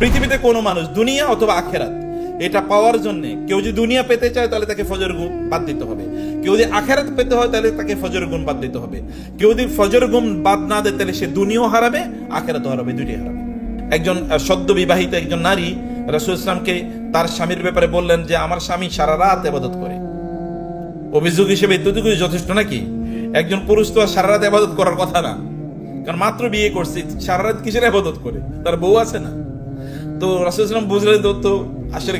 পৃথিবীতে কোনো মানুষ, দুনিয়া অথবা আখেরাত, এটা পাওয়ার জন্য কেউ যদি দুনিয়া পেতে চায় তাহলে তাকে ফজর গুণ বাদ দিতে হবে। কেউ যদি আখেরাত পেতে হয় তাহলে তাকে ফজর গুণ বাদ দিতে হবে। কেউ যদি ফজর গুণ বাদ না দেয় তাহলে সে দুনিয়াও হারাবে, আখেরাতও হারাবে, দুইটাই হারাবে। একজন সদ্য বিবাহিত একজন নারী রাসুল ইসলামকে তার স্বামীর ব্যাপারে বললেন যে, আমার স্বামী সারা রাত এবাদত করে। অভিযোগ হিসেবে এতটুকু যথেষ্ট নাকি? একজন পুরুষ তো আর সারা রাত আবাদত করার কথা না। কারণ মাত্র বিয়ে করছে, সারা রাত কিসের আবাদত করে? তার বউ আছে না। তো রাসুলাম বুঝলেন তো তো আসলে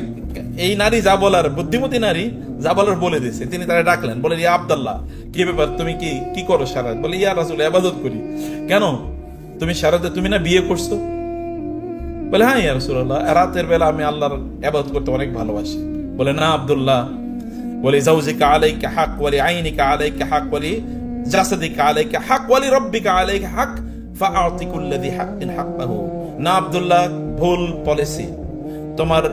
এই নারী যা বলার, বুদ্ধিমতী নারী যা বলার বলে দিয়েছে। তিনি তারা ডাকলেন বলে ইয়া আবদাল্লাহ, কি ব্যাপার? তুমি কি কি করো সারা বলে, ইয়া রাসুল আবাদত করি। কেন? তুমি সারা রাতে তুমি না বিয়ে করছ? বলে হ্যাঁ ইয়া রাসূলুল্লাহ, রাতের বেলা আমি আল্লাহর ইবাদত করতে অনেক ভালোবাসি। বলে, না, আবদুল্লাহ। বলে, জাউজিকা আলাইকা হক, ওয়ালি আইনিকা আলাইকা হক, ওয়ালি জাসাদিকা আলাইকা হক, ওয়ালি রব্বিকা আলাইকা হক, ফাআতি কুল্লাযি হাক্কিন হাক্কাহু। না আব্দুল্লাহ, ভুল পলিসি তোমার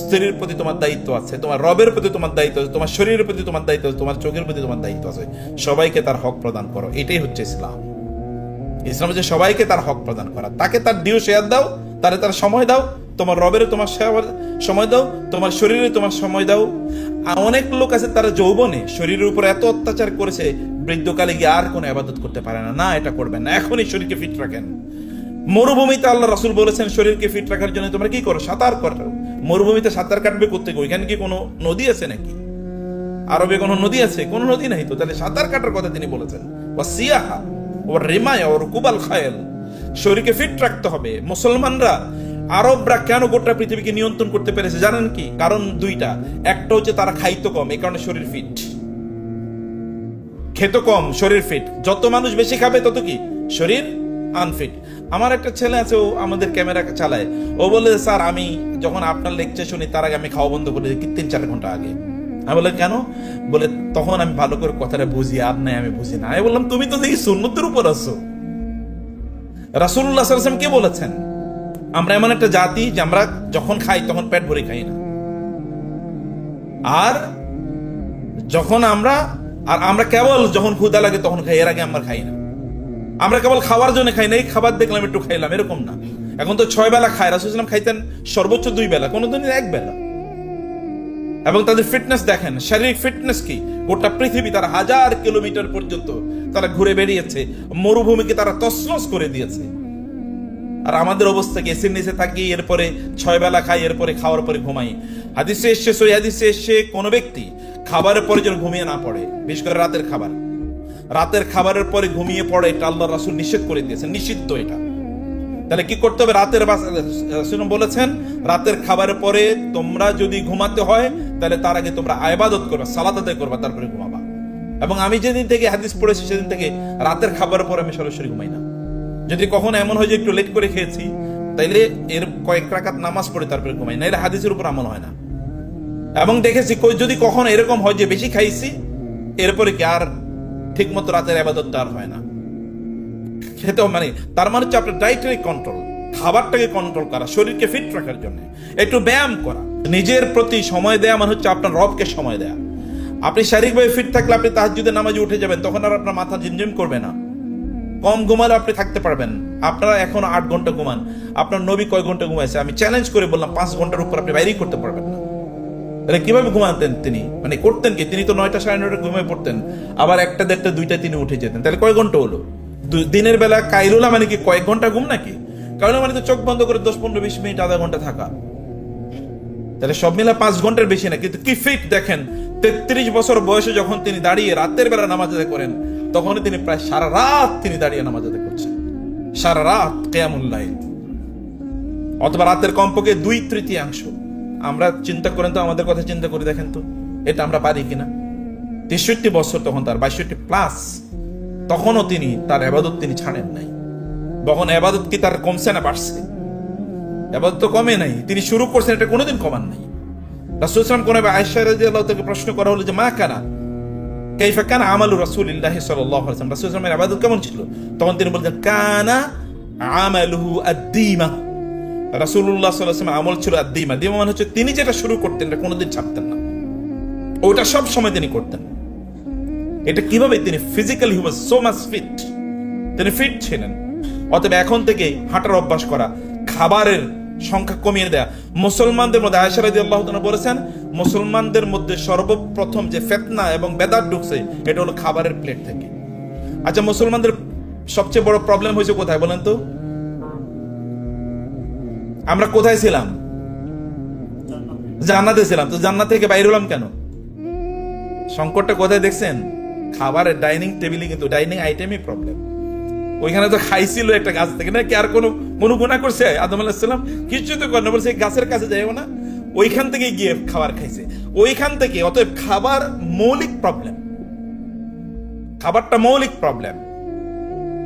স্ত্রীর প্রতি তোমার দায়িত্ব আছে, তোমার রবের প্রতি তোমার দায়িত্ব আছে, তোমার শরীরের প্রতি তোমার দায়িত্ব আছে, তোমার চোখের প্রতি তোমার দায়িত্ব আছে। সবাইকে তার হক প্রদান করো, এটাই হচ্ছে ইসলাম। ইসলাম হচ্ছে সবাইকে তার হক প্রদান করা। তাকে তার ডিউ শেয়ার দাও, তারে তার সময় দাও, তোমার রবের তোমার সময় দাও, তোমার শরীরে তোমার সময় দাও। অনেক লোক আছে তারা যৌবনে শরীরের উপর এত অত্যাচার করেছে, বৃদ্ধকালে গিয়ে আর কোনো আবাদত করতে পারে না। না, এটা করবেন না, এখনই শরীরকে ফিট রাখেন। মরুভূমিতে আল্লাহ রাসুল বলেছেন, শরীরকে ফিট রাখার জন্য তোমরা কি করো? সাঁতার করো মরুভূমিতে সাঁতার কাটবে করতে ওইখানে কি কোনো নদী আছে নাকি? আরবে কোনো নদী আছে? কোনো নদী নাই তো? তাহলে সাঁতার কাটার কথা তিনি বলেছেন। ও সিয়াহা ও রেমায় ওর কুবাল খায়েল। শরীরকে ফিট রাখতে হবে। মুসলমানরা আরবরা কেন গোটা পৃথিবীকে নিয়ন্ত্রণ করতে পেরেছে জানেন কি? কারণ দুইটা। একটা হচ্ছে তারা খাইতো কম এই কারণে শরীর ফিট খেত কম, শরীর ফিট যত মানুষ বেশি খাবে তত কি? শরীর আনফিট আমার একটা ছেলে আছে, ও আমাদের ক্যামেরা চালায়। ও বলে, স্যার, আমি যখন আপনার লেকচার শুনি, তার আগে আমি খাওয়া বন্ধ করে দিই, তিন চার ঘণ্টা আগে। আমি বললাম, কেন? বলে, তখন আমি ভালো করে কথাটা বুঝি, আর নাই, আমি বুঝি না। আমি বললাম, তুমি তো দেখি সুন্নতের উপর আছো। রাসুল্লাহ সাল্লাম কে বলেছেন? আমরা এমন একটা জাতি যে আমরা যখন খাই, তখন পেট ভরে খাই না। আর যখন আমরা, আর আমরা কেবল যখন ক্ষুদা লাগে, তখন খাই, এর আগে আমরা খাই না। আমরা কেবল খাওয়ার জন্য খাই না, এই খাবার দেখলাম, একটু খাইলাম, এরকম না। এখন তো ছয় বেলা খায় রাসুলাম খাইতেন সর্বোচ্চ দুই বেলা, কোনোদিন এক বেলা। এবং তাদের ফিটনেস দেখেন, শারীরিক ফিটনেস কি? গোটা পৃথিবী তারা হাজার কিলোমিটার পর্যন্ত তারা ঘুরে বেরিয়েছে মরুভূমিকে তারা তসনস করে দিয়েছে। আর আমাদের অবস্থা কি? এসির নিচে থাকি, এরপরে ছয় বেলা খাই, এরপরে খাওয়ার পরে ঘুমাই। হাদিসে এসছে সই হাদিসে এসছে কোনো ব্যক্তি খাবারের পরে যেন ঘুমিয়ে না পড়ে, বিশেষ করে রাতের খাবার। রাতের খাবারের পরে ঘুমিয়ে পড়ে, এটা আল্লাহ রাসুল নিষেধ করে দিয়েছেন, নিষিদ্ধ এটা। তাহলে কি করতে হবে? রাতের বলেছেন, রাতের খাবারের পরে তোমরা যদি ঘুমাতে হয়, তাহলে তার আগে তোমরা আয়বাদত করবে, সালাত আদায় করবে, তারপরে ঘুমাবা। এবং আমি যেদিন থেকে হাদিস পড়েছি, সেদিন থেকে রাতের খাবারের পরে আমি সরাসরি ঘুমাই না। যদি কখনো এমন হয় যে একটু লেট করে খেয়েছি, তাইলে এর কয়েক রাকাত নামাজ পড়ে তারপরে ঘুমাই না এর হাদিসের উপর আমল হয় না। এবং দেখেছি যদি কখনো এরকম হয় যে বেশি খাইছি, এরপরে কি আর ঠিক মতো রাতের আবাদতটা আর হয় না। খেতেও মানে তার মানে হচ্ছে আপনার ডায়েটারি কন্ট্রোল খাবারটাকে কন্ট্রোল করা, শরীরকে ফিট রাখার জন্য। একটু ব্যায়াম করা, নিজের প্রতি সময় দেয়া মানে হচ্ছে আপনার রবকে সময় দেয়া। আপনি শারীরিকভাবে ফিট থাকলে আপনি তাহাজুদের নামাজে উঠে যাবেন, তখন আর আপনার মাথা ঝিমঝিম করবে না। কম ঘুমালে আপনি থাকতে পারবেন। আপনারা এখন আট ঘণ্টা ঘুমান। আপনার নবী কয় ঘণ্টা ঘুমাইছে? আমি চ্যালেঞ্জ করে বললাম, পাঁচ ঘণ্টার উপর আপনি বাইরেই করতে পারবেন না। তাহলে কীভাবে ঘুমাতেন তিনি? মানে করতেন কি? তিনি তো নয়টা সাড়ে নয়টা ঘুমিয়ে পড়তেন। আবার একটা দেড়টা, দুইটা তিনি উঠে যেতেন। তাহলে কয় ঘণ্টা হলো? দিনের বেলা কাইলুলা মানে কি কয়েক ঘণ্টা ঘুম নাকি? কাইলুলা মানে তো চোখ বন্ধ করে দশ, পনেরো, বিশ মিনিট, আধা ঘণ্টা থাকা। তাহলে সব মিলে পাঁচ ঘণ্টার বেশি না। কিন্তু কি ফিট দেখেন, তেত্রিশ বছর বয়সে যখন তিনি দাঁড়িয়ে রাতের বেলা নামাজ আদায় করেন তখন তিনি প্রায় সারা রাত তিনি দাঁড়িয়ে নামাজ আদায় করছেন। সারা রাত কেয়ামুল্লাহ অথবা রাতের কমপক্ষে দুই তৃতীয়াংশ। আমরা চিন্তা করেন তো, আমাদের কথা চিন্তা করে দেখেন তো, এটা আমরা পারি কিনা? তেষট্টি বছর তখন তার, বাইষট্টি প্লাস তখনও তিনি তার আবাদত তিনি ছাড়েন নাই। তখন আবাদত কি তার কমছে না বাড়ছে? আবাদত তো কমে নাই, তিনি শুরু করছেন, এটা কোনোদিন কমান নাই। রাসুল ইসলাম কোন আয়সা রাদিয়াল্লাহু তাকে প্রশ্ন করা হলো যে, মা কানা, কাইফা কানা আমালু সাল্লাল্লাহু আলাইহি ওয়াসাল্লাম রাসূল ইসলামের ইবাদত কেমন ছিল? তখন তিনি বলতেন কানা আমালুহু আদ-দীমা রাসূলুল্লাহ সাল্লাল্লাহু আমল ছিল আদ-দীমা দীমা মানে হচ্ছে তিনি যেটা শুরু করতেন, এটা কোনোদিন ছাড়তেন না। ওটা সব সময় তিনি করতেন। এটা কীভাবে তিনি physically he was so much fit তিনি ফিট ছিলেন। অতএব এখন থেকে হাঁটার অভ্যাস করা, খাবারের সংখ্যা কমিয়ে দেয়া। মুসলমানদের মধ্যে আয়সা রাদি আল্লাহ বলেছেন, মুসলমানদের মধ্যে সর্বপ্রথম যে ফেতনা এবং বেদার ঢুকছে, এটা হলো খাবারের প্লেট থেকে। আচ্ছা মুসলমানদের সবচেয়ে বড় প্রবলেম হয়েছে কোথায় বলেন তো? আমরা কোথায় ছিলাম? জান্নাতে ছিলাম। তো জান্নাত থেকে বাইরে হলাম কেন? সংকটটা কোথায় দেখছেন? খাবারের ডাইনিং টেবিলে কিন্তু ডাইনিং আইটেমই প্রবলেম ওইখানে তো খাইছিল একটা গাছ থেকে না কি আর কোনো কোনো গুণা করছে? আদম আলাহিসাল্লাম কিছু তো করে না, বলছে গাছের কাছে যাইও না। ওইখান থেকে গিয়ে খাবার খাইছে। ওইখান থেকে, অতএব খাবার মৌলিক প্রবলেম খাবারটা মৌলিক প্রবলেম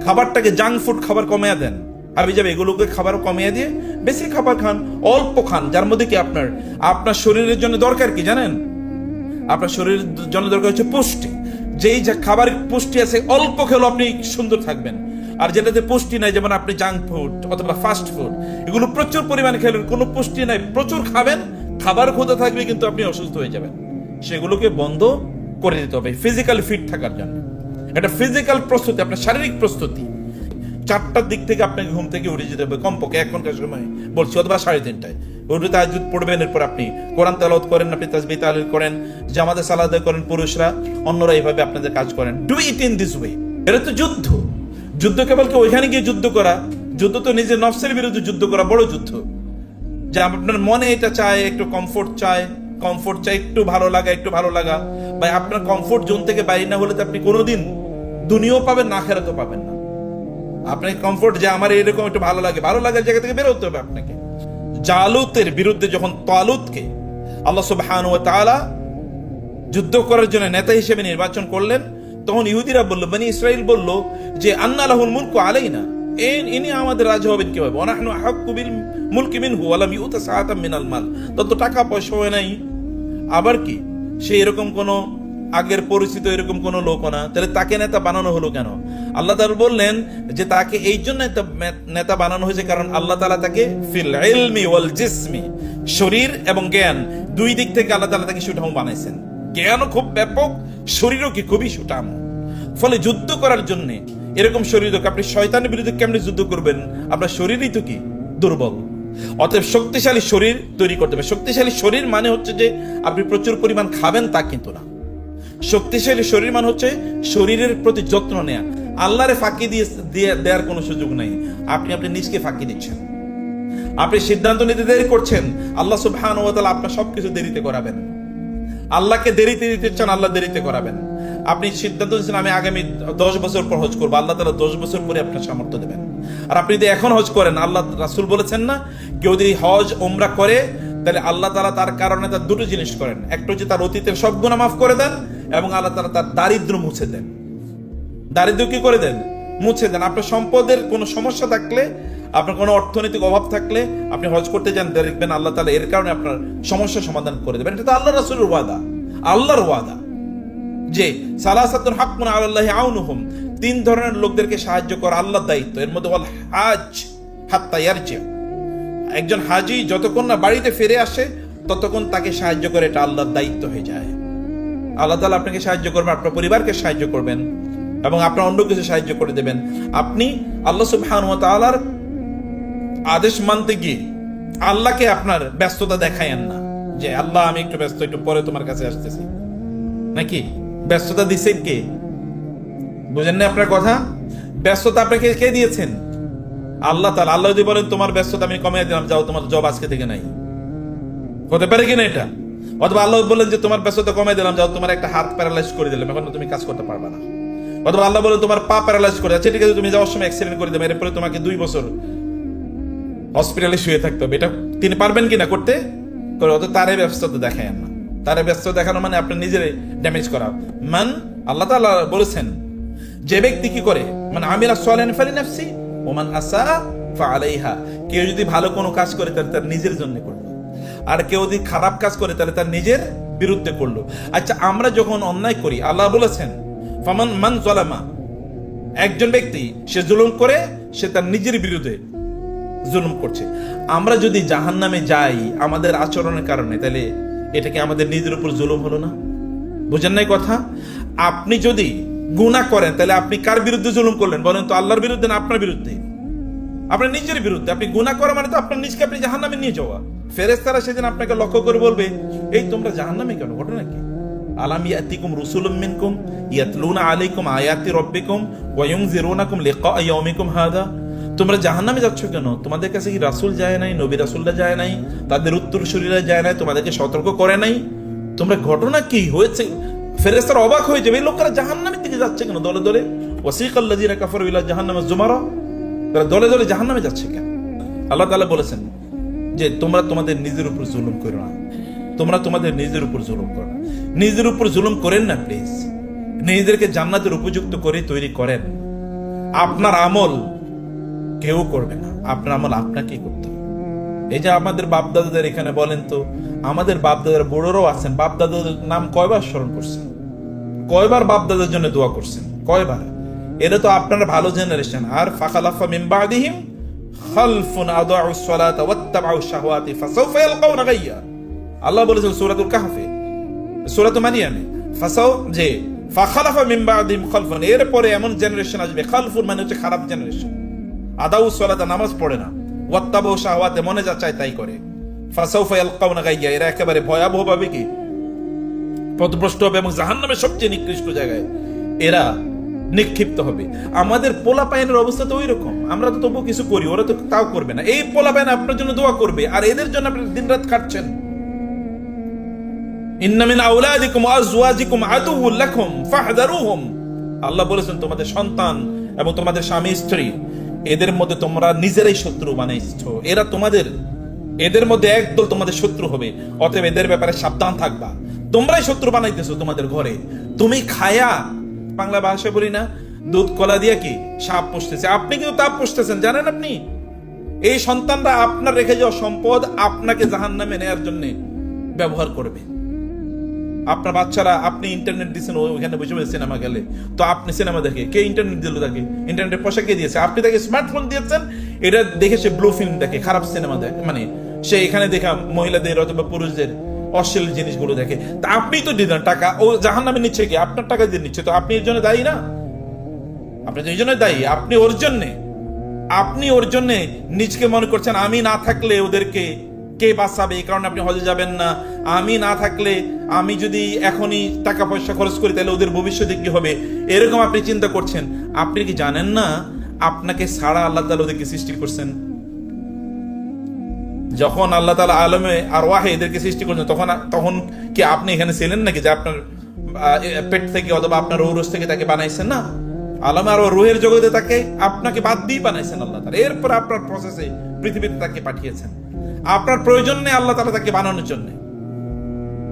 খাবারটাকে জাঙ্ক ফুড খাবার কমিয়ে দেন। আবি যাবে এগুলোকে খাবার কমিয়ে দিয়ে বেশি খাবার খান, অল্প খান, যার মধ্যে কি আপনার আপনার শরীরের জন্য দরকার কি জানেন? আপনার শরীরের জন্য দরকার হচ্ছে পুষ্টি। যেই যে খাবার পুষ্টি আছে, অল্প খেলেও আপনি সুন্দর থাকবেন। আর যেটাতে পুষ্টি নাই, যেমন আপনি জাঙ্ক ফুড অথবা ফাস্ট ফুড এগুলো প্রচুর পরিমাণে খেলেন, কোনো পুষ্টি নাই, প্রচুর খাবেন, খাবার ক্ষুদা থাকবে, কিন্তু আপনি অসুস্থ হয়ে যাবেন। সেগুলোকে বন্ধ করে দিতে হবে ফিজিক্যাল ফিট থাকার জন্য। এটা ফিজিক্যাল প্রস্তুতি, আপনার শারীরিক প্রস্তুতি। চারটার দিক থেকে আপনাকে ঘুম থেকে উঠে যেতে হবে কমপক্ষে এখনকার সময়। বলছি, অথবা সাড়ে তিনটায়। উঠে তাহাজুদ পড়বেন, এরপর আপনি কোরআন তালাওয়াত করেন, আপনি তাসবি তালিল করেন, জামাতে সালাদে করেন পুরুষরা, অন্যরা এইভাবে আপনাদের কাজ করেন। Do it in this way এটা তো যুদ্ধ। যুদ্ধ কেবল ওইখানে গিয়ে যুদ্ধ করা? যুদ্ধ তো নিজের নফসের বিরুদ্ধে যুদ্ধ করা, বড় যুদ্ধ। যে আপনার মনে এটা চায়, একটু কমফোর্ট চায় কমফোর্ট চাই একটু ভালো লাগা, একটু ভালো লাগা। ভাই, আপনার কমফোর্ট জোন থেকে বাইরে না হলে তো আপনি কোনোদিন দুনিয়াও পাবেন, না খেরা তো পাবেন না। আপনাকে কমফোর্ট যে আমার এরকম একটু ভালো লাগে, ভালো লাগার জায়গা থেকে বেরোতে হবে আপনাকে। জালুতের বিরুদ্ধে যখন তালুতকে আল্লাহ সুবহান ও তাআলা যুদ্ধ করার জন্য নেতা হিসেবে নির্বাচন করলেন, তখন ইহুদিরা বলল মানে ইসরায়েল বলল যে, আন্না লাহুল মুলকু আলাইনা, এন ইনি আমাদের রাজা হবেন কীভাবে? অনাহনু হাক্কু বিল মুলকি মিনহু ওয়ালাম ইউতা সাআতাম মিনাল মাল। তত টাকা পয়সা হয় নাই। আবার কি? সে এরকম কোন আগের পরিচিত এরকম কোন লোক না। তাহলে তাকে নেতা বানানো হলো কেন? আল্লাহ তাআলা বললেন যে তাকে এই জন্য নেতা- বানানো হয়েছে কারণ আল্লাহ তালা তাকে ফিল ইলমি ওয়াল জিসমি, শরীর এবং জ্ঞান। দুই দিক থেকে আল্লাহ তালা তাকে সুঠাম বানাইছেন। জ্ঞানও খুব ব্যাপক, শরীরও কি খুবই সুঠাম। ফলে যুদ্ধ করার জন্য এরকম শরীর। আপনি শয়তানের বিরুদ্ধে কেমনি যুদ্ধ করবেন? আপনার শরীরই তো কি? দুর্বল। অতএব শক্তিশালী শরীর তৈরি করতে হবে। শক্তিশালী শরীর মানে হচ্ছে যে আপনি প্রচুর পরিমাণ খাবেন তা কিন্তু না। শক্তিশালী শরীর মানে হচ্ছে শরীরের প্রতি যত্ন নেয়া। আল্লাহরে ফাঁকি দিয়ে দেওয়ার কোনো সুযোগ নেই। আপনি আপনি নিজকে ফাঁকি দিচ্ছেন। আপনি সিদ্ধান্ত নিতে দেরি করছেন। আল্লাহ সুবহান ওয়া তাআলা আপনার সবকিছু দেরিতে করাবেন। আল্লাহকে দেরিতে দিতে চান, আল্লাহ দেরিতে করাবেন। আপনি সিদ্ধান্ত নিচ্ছেন আমি আগামী দশ বছর পর হজ করব। আল্লাহ তালা দশ বছর পরে আপনার সামর্থ্য দেবেন। আর আপনি যদি এখন হজ করেন, আল্লাহ রাসুল বলেছেন না, কেউ যদি হজ ওমরা করে, তাহলে আল্লাহ তালা তার কারণে তার দুটো জিনিস করেন। একটা হচ্ছে তার অতীতের সব গুণা মাফ করে দেন এবং আল্লাহ তালা তার দারিদ্র মুছে দেন। দারিদ্র কি করে দেন? মুছে দেন। আপনার সম্পদের কোনো সমস্যা থাকলে, আপনার কোনো অর্থনৈতিক অভাব থাকলে আপনি হজ করতে যান দেখবেন আল্লাহ তালা এর কারণে আপনার সমস্যার সমাধান করে দেবেন। এটা তো আল্লাহ রাসুলের ওয়াদা। আল্লাহর ওয়াদা। যে সালাসাতুন হাক্কুন আলাল্লাহি আউনুহুম। তিন ধরনের লোকদেরকে সাহায্য করা আল্লাহর দায়িত্ব। এর মধ্যে বল হাজ, হাত্তা ইয়ারজি একজন হাজি যতক্ষণ না বাড়িতে ফিরে আসে, ততক্ষণ তাকে সাহায্য করে, এটা আল্লাহর দায়িত্ব হয়ে যায়। আল্লাহ তালা আপনাকে সাহায্য করবেন, আপনার পরিবারকে সাহায্য করবেন। এবং আপনার অন্য কিছু সাহায্য করে দেবেন। আপনি আল্লাহ সুবহানাহু ওয়া তাআলার আদেশ মানতে গিয়ে আল্লাহকে আপনার ব্যস্ততা দেখায়েন না, যে আল্লাহ, আমি একটু ব্যস্ত, একটু পরে তোমার কাছে আসতেছি। নাকি? ব্যস্ততা দিচ্ছেন কে? বুঝেন না আপনার কথা? ব্যস্ততা আপনাকে কে দিয়েছেন? আল্লাহ তাআলা। আল্লাহ যদি বলেন, তোমার ব্যস্ততা আমি কমিয়ে দিলাম, যাও, তোমার জব আজকে থেকে নাই। হতে পারে কিনা এটা? অথবা আল্লাহ বললেন যে, তোমার ব্যস্ততা কমিয়ে দিলাম, যাও, তোমার একটা হাত প্যারালাইজ করে দিলাম, এখন তুমি কাজ করতে পারবে না। অথবা আল্লাহ বলে, তোমার পা প্যারালাইজ করে আছে। ঠিক আছে, তুমি যাওয়ার সময় অ্যাক্সিডেন্ট করে দেবে। এরপরে তোমাকে দুই বছর হসপিটালে শুয়ে থাকতে হবে। এটা তিনি পারবেন কিনা করতে? করে অত তারে ব্যস্ততা দেখায় না। তারে ব্যস্ত দেখানো মানে আপনার নিজের ড্যামেজ করা। মান, আল্লাহ তাআলা বলেছেন, যে ব্যক্তি কি করে? মানে আমিরা সোয়ালেন ফালি নাফসি, ওমান আসা ফা আলাইহা। কেউ যদি ভালো কোনো কাজ করে, তাহলে তার নিজের জন্য করল। আর কেউ যদি খারাপ কাজ করে, তাহলে তার নিজের বিরুদ্ধে করল। আচ্ছা আমরা যখন অন্যায় করি, আল্লাহ বলেছেন ফামান মান জলামা। একজন ব্যক্তি, সে জুলুম করে, সে তার নিজের বিরুদ্ধে জুলুম করছে। আমরা যদি জাহান নামে যাই আমাদের আচরণের কারণে, তাহলে এটা কি আমাদের নিজের উপর জুলুম হলো না? বুঝেন নাই কথা? আপনি যদি গুনাহ করেন, তাহলে আপনি কার বিরুদ্ধে জুলুম করলেন? বলেন তো আল্লাহর বিরুদ্ধে না আপনার বিরুদ্ধে? আপনার নিজের বিরুদ্ধে। আপনি গুণা করা মানে তো আপনার নিজকে আপনি জাহান্নামে নিয়ে যাওয়া। ফেরেস্তারা সেদিন আপনাকে লক্ষ্য করে বলবে, এই তোমরা জাহান্নামে কেন? ঘটনা কি? আলাম ইয়াতিকুম রুসুলুম মিনকুম ইয়াতলুনা আলাইকুম আয়াতি রাব্বিকুম ওয়া ইউনজিরুনাকুম লিকা ইয়াউমিকুম হাদা তোমরা জাহান্নামে যাচ্ছ কেন? তোমাদের কাছে কি রাসূল যায় নাই, নবী রাসূলরা যায় নাই, তাদের উত্তরসূরিরা যায় নাই, তোমাদেরকে সতর্ক করে নাই? তোমরা ঘটনা কি হয়েছে? ফেরেস্তারা অবাক হয়ে যাবে, এই লোকেরা জাহান্নামের দিকে যাচ্ছে কেন? দলে দলে? ওয়াসিকাল্লাযিনা কাফারু ইলা জাহান্নামে জুমারা। তারা দলে দলে জাহান্নামে যাচ্ছে কেন? আল্লাহ তাআলা বলেছেন যে তোমরা তোমাদের নিজের উপর জুলুম করো না। তোমরা তোমাদের নিজের উপর জুলুম করো। নিজের উপর জুলুম করেন না প্লিজ নিজেদেরকে জান্নাতের উপযুক্ত করে তৈরি করেন। আপনার আমল কেউ করবে না। আপনার আমল আপনাকেই করতে হবে। এই যে আমাদের বাপদাদাদের এখানে বলেন তো, আমাদের বাপদাদার বুড়োরাও আছেন। বাপদাদাদের নাম কয়বার স্মরণ করছেন? কয়বার বাপদাদার জন্য দোয়া করছেন? কয়বার? এটা তো আপনার ভালো জেনারেশন আর ফাখালাফা মিন বাদিহিম খালফুন আদাউ সালাতা ওয়াত্তাবাউ শাহওয়াতি, ফাসাউফা ইয়ালকাউনা গাইয়া। আল্লাহ বলেছেন সূরাতুল কাহফে সূরাতুল মারিয়ামে ফাসাউ যে ফাখালাফা বাদিহিম খালফুন, এরপরে এমন জেনারেশন আসবে মানে হচ্ছে খারাপ জেনারেশন আদাউ সালাতা নামাজ পড়ে না, ওয়াত্তাবাউ শাহওয়াতে মনে যা চায় তাই করে। গাইয়া, এরা একেবারে কি? পথভ্রষ্ট হবে এবং জাহান্নামের সবচেয়ে নিকৃষ্ট জায়গায় এরা নিক্ষিপ্ত হবে। আমাদের পোলা পায়নের অবস্থা তো ওই রকম আমরা তো তবু কিছু করি, ওরা তো তাও করবে না। এই পোলা পায়ন আপনার জন্য দোয়া করবে, আর এদের জন্য আপনি দিনরাত খাটছেন। আল্লাহ বলেছেন, তোমাদের সন্তান এবং তোমাদের স্বামী, স্ত্রী, এদের মধ্যে তোমরা নিজেরাই শত্রু এরা তোমাদের, এদের মধ্যে একদল তোমাদের শত্রু হবে। অতএব এদের ব্যাপারে সাবধান থাকবা। তোমরাই শত্রু তোমাদের ঘরে। তুমি খায়া, বাংলা ভাষায় বলি না, দুধ কলা দিয়ে কি সাপ পুষতেছে? আপনি কিন্তু তাপ পুষতেছেন, জানেন আপনি? এই সন্তানরা আপনার রেখে যাওয়া সম্পদ আপনাকে জাহান নামে নেয়ার জন্য ব্যবহার করবে। আপনার বাচ্চারা, আপনি ইন্টারনেট দিচ্ছেন ওখানে বসে বসে সিনেমা গেলে তো আপনি সিনেমা দেখে, কে ইন্টারনেট দিল তাকে? ইন্টারনেটের পয়সা কে দিয়েছে। আপনি তাকে স্মার্টফোন দিয়েছেন, এটা দেখে সে ব্লু ফিল্ম দেখে, খারাপ সিনেমা দেখে মানে সে এখানে দেখা মহিলাদের অথবা পুরুষদের অশ্লীল জিনিসগুলো দেখে। তা আপনি তো দিলেন টাকা। ও জাহান নামে নিচ্ছে কি? আপনার টাকা দিয়ে নিচ্ছে, তো আপনি এর জন্য দায়ী না? আপনি এই জন্য দায়ী, আপনি ওর জন্যে। আপনি ওর জন্য নিজকে মনে করছেন, আমি না থাকলে ওদেরকে কে বাঁচাবে? এই কারণে আপনি হজে যাবেন না। আমি না থাকলে আমি যদি এখনই টাকা পয়সা খরচ করি, তাহলে ওদের ভবিষ্যতে কি হবে? এরকম আপনি চিন্তা করছেন। আপনি কি জানেন না, আপনাকে সারা আল্লাহ তালা ওদেরকে সৃষ্টি করছেন? যখন আল্লাহ তালা আলমে আর ওয়াহে এদেরকে সৃষ্টি করছেন, তখন তখন কি আপনি এখানে ছিলেন নাকি যে আপনার পেট থেকে অথবা আপনার ঔরস থেকে তাকে বানাইছেন? না। আলমে আর রুহের জগতে তাকে আপনাকে বাদ দিয়ে বানাইছেন আল্লাহ তালা এরপর আপনার প্রসেসে পৃথিবীতে তাকে পাঠিয়েছেন। আপনার প্রয়োজন নেই আল্লাহ তালা তাকে বানানোর জন্য।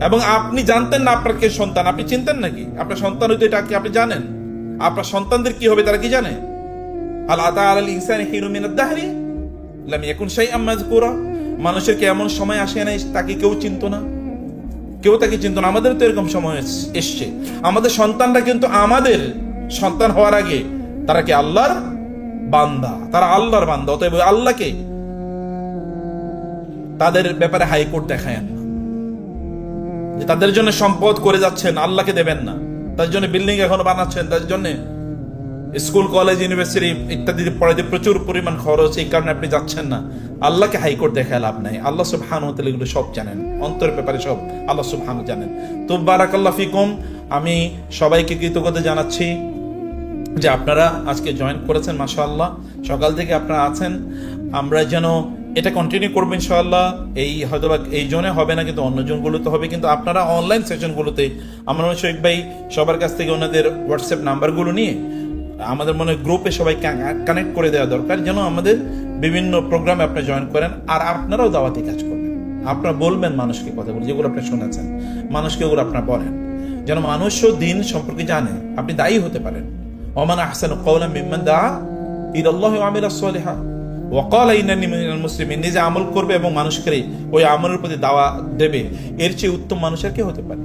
এবং আপনি জানতেন না আপনার কে সন্তান, আপনি চিনতেন নাকি? আপনার সন্তান হইতো এটা কি আপনি জানেন? আপনার সন্তানদের কি হবে তারা কি জানে? আল আতা আল ইনসানি হিরু মিনাদ দাহরি, লাম ইয়াকুন শাইআম মাযকুরা। মানুষের কি এমন সময় আসে নাই, তাকে কেউ চিনতো না? কেউ তাকে চিনতো না? আমাদের তো এরকম সময় এস- এসছে। আমাদের সন্তানরা কিন্তু আমাদের সন্তান হওয়ার আগে তারা কি আল্লাহর বান্দা? তারা আল্লাহর বান্দা, অতএব আল্লাহকে তাদের ব্যাপারে হাইকোর্ট দেখায়েন না। যে তাদের জন্য সম্পদ করে যাচ্ছেন, আল্লাহকে দেবেন না। তার জন্য বিল্ডিং এখনও বানাচ্ছেন, তার জন্য স্কুল, কলেজ, ইউনিভার্সিটি ইত্যাদি পড়াইতে প্রচুর পরিমাণ খরচ, এই কারণে আপনি যাচ্ছেন না। আল্লাহকে হাইকোর্ট দেখায় লাভ নাই। আল্লাহ সব হান এগুলো সব জানেন। অন্তরের ব্যাপারে সব আল্লাহ সব হান জানেন। তো বারাকাল্লাহ ফিকুম, আমি সবাইকে কৃতজ্ঞতা জানাচ্ছি। যে আপনারা আজকে জয়েন করেছেন, মাশাআল্লাহ। সকাল থেকে আপনারা আছেন। আমরা যেন এটা কন্টিনিউ করব ইনশাআল্লাহ। এই হয়তো বা এই জোনে হবে না, কিন্তু অন্য জোনগুলোতে হবে। কিন্তু আপনারা অনলাইন সেশনগুলোতে আমার মনে শৈক ভাই সবার কাছ থেকে ওনাদের হোয়াটসঅ্যাপ নাম্বারগুলো নিয়ে, আমাদের মনে গ্রুপে সবাই কানেক্ট করে দেওয়া দরকার, যেন আমাদের বিভিন্ন প্রোগ্রামে আপনি জয়েন করেন, আর আপনারাও দাওয়াতি কাজ করবেন। আপনারা বলবেন মানুষকে কথা কথাগুলো, যেগুলো আপনি শুনেছেন। মানুষকে ওগুলো আপনারা বলেন। যেন মানুষও দিন সম্পর্কে জানে। আপনি দায়ী হতে পারেন। ওমান আহসানু কওলাম মিম্মান দা ইলাল্লাহি ওয়া আমিলা সলিহা ওয়া ক্বালা ইন্নানি মিনাল মুসলিমিন নিজে আমল করবে এবং মানুষকে ওই আমলের প্রতি দাওয়া দেবে। এর চেয়ে উত্তম মানুষ আর কে হতে পারে?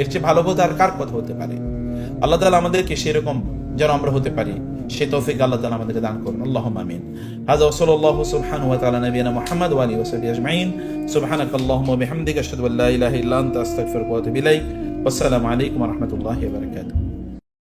এর চেয়ে ভালো কথা আর কার কথা হতে পারে? আল্লাহ তাআলা আমাদেরকে সেরকম যেন আমরা হতে পারি। সে তৌফিক আল্লাহ তাআলা আমাদেরকে দান করুন। আল্লাহুম্মা আমিন। হাযা সাল্লাল্লাহু সুবহানাহু ওয়া তাআলা নবিয়ানা মুহাম্মদ ওয়া আলিহি আজমাইন। সুবহানাকাল্লাহুম্মা ওয়া বিহামদিকা আশহাদু আল্লা ইলাহা ইল্লা আনতা আস্তাগফিরুকা আলাইকুম বারাকাতুহু।